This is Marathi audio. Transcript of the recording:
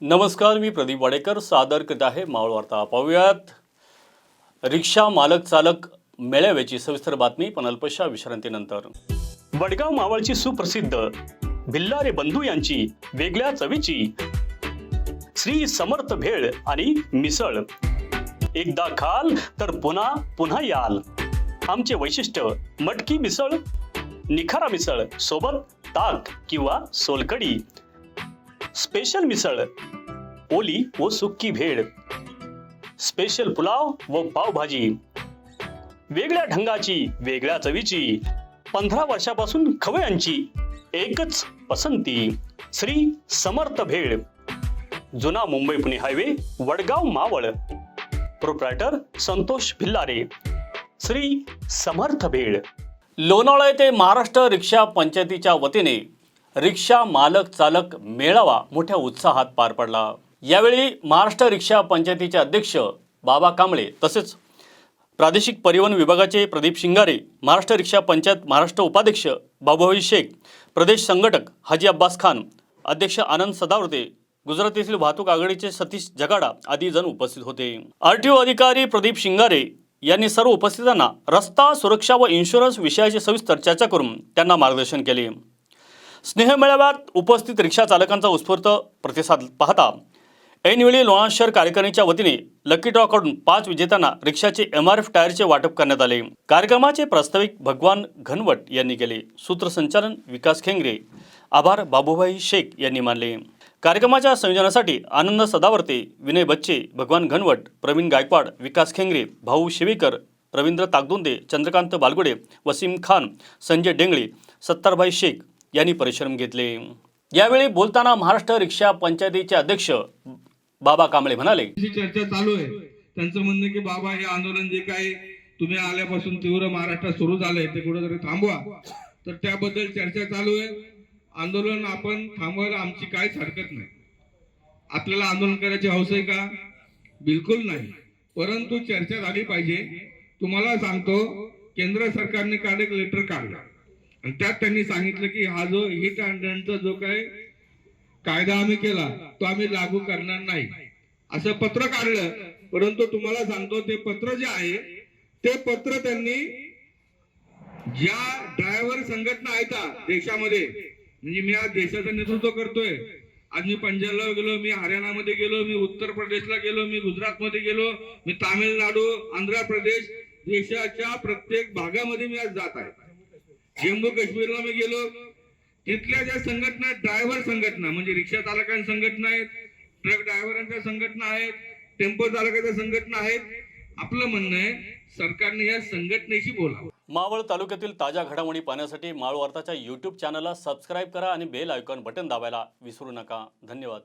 नमस्कार मी प्रदीप वाडेकर. सादर करीत आहे मावळ वार्ता. पाहूयात. रिक्षा मालक चालक मेळाव्याची सविस्तर बातमी पण अल्पशा विश्रांतीनंतर. वडगाव मावळची सुप्रसिद्ध भिल्लारे बंधू यांची वेगळ्या चवीची श्री समर्थ भेळ आणि मिसळ. एकदा खाल तर पुन्हा पुन्हा याल. आमचे वैशिष्ट्य मटकी मिसळ निखारा मिसळ सोबत ताक किंवा सोलकडी स्पेशल मिसळ ओली व सुक्की भेळ स्पेशल पुलाव व पावभाजी वेगळ्या ढंगाची वेगळ्या चवीची पंधरा वर्षापासून खवयांची एकच पसंती श्री समर्थ भेळ जुना मुंबई पुणे हायवे वडगाव मावळ प्रोप्रायटर संतोष भिल्लारे श्री समर्थ भेळ. लोणावळा येथे महाराष्ट्र रिक्षा पंचायतीच्या वतीने रिक्षा मालक चालक मेळावा मोठ्या उत्साहात पार पडला. यावेळी महाराष्ट्र रिक्षा पंचायतीचे अध्यक्ष बाबा कांबळे तसेच प्रादेशिक परिवहन विभागाचे प्रदीप शिंगारे महाराष्ट्र रिक्षा पंचायत महाराष्ट्र उपाध्यक्ष बाबुभाई शेख प्रदेश संघटक हाजी अब्बास खान अध्यक्ष आनंद सदावर्ते गुजरात येथील वाहतूक आघाडीचे सतीश जगाडा आदी जण उपस्थित होते. आर टी ओ अधिकारी प्रदीप शिंगारे यांनी सर्व उपस्थितांना रस्ता सुरक्षा व इन्शुरन्स विषयाची सविस्तर चर्चा करून त्यांना मार्गदर्शन केले. स्नेहमेळाव्यात उपस्थित रिक्षा चालकांचा उत्स्फूर्त प्रतिसाद पाहता ऐनवेळी लोणा शहर कार्यकारिणीच्या वतीने लकी ड्रॉकडून पाच विजेत्यांना रिक्षाचे एम आर एफ टायरचे वाटप करण्यात आले. कार्यक्रमाचे प्रास्ताविक भगवान घनवट यांनी केले. सूत्रसंचालन विकास खेंगरे. आभार बाबूभाई शेख यांनी मानले. कार्यक्रमाच्या संयोजनासाठी आनंद सदावर्ते विनय बच्चे भगवान घनवट प्रवीण गायकवाड विकास खेंगरे भाऊ शिवेकर रवींद्र ताकदुंदे चंद्रकांत बालगुडे वसीम खान संजय डेंगळे सत्तारभाई शेख यांनी परिश्रम घेतले. यावेळी बोलताना महाराष्ट्र रिक्षा पंचायतीचे अध्यक्ष बाबा कांबळे म्हणाले चर्चा चालू आहे त्यांचं म्हणणं की बाबा हे आंदोलन जे काही तुम्ही आल्यापासून तीव्र महाराष्ट्रात सुरू झालंय ते कुठेतरी थांबवा. तर त्याबद्दल चर्चा चालू आहे. आंदोलन आपण थांबवायला आमची काहीच हरकत नाही. आपल्याला आंदोलन करायची हौस आहे का? बिलकुल नाही. परंतु चर्चा झाली पाहिजे. तुम्हाला सांगतो केंद्र सरकारने काल एक लेटर काढला. त्यात त्यांनी सांगितलं की हा जो हिट अँड रनचा जो काय कायदा आम्ही केला तो आम्ही लागू करणार नाही. असं पत्र काढलं परंतु तुम्हाला सांगतो ते पत्र जे आहे ते पत्र त्यांनी ज्या ड्रायव्हर संघटना आहेत देशामध्ये म्हणजे मी आज देशाचं नेतृत्व करतोय. आज मी पंजाबला गेलो मी हरियाणामध्ये गेलो मी उत्तर प्रदेशला गेलो मी गुजरातमध्ये गेलो मी तामिळनाडू आंध्र प्रदेश देशाच्या प्रत्येक भागामध्ये मी आज जात आहे. जम्मू काश्मीरला मी गेलो. तिथल्या ज्या संघटना आहेत ड्रायव्हर संघटना म्हणजे रिक्षा चालकांच्या संघटना आहेत ट्रक ड्रायव्हरांच्या संघटना आहेत टेम्पो चालकाच्या संघटना आहेत आपलं म्हणणं आहे सरकारने या संघटनेशी बोलावं. मावळ तालुक्यातील ताज्या घडामोडी पाहण्यासाठी मावळ वार्ताच्या यूट्यूब चॅनलला सबस्क्राईब करा आणि बेल आयकॉन बटन दाबायला विसरू नका. धन्यवाद.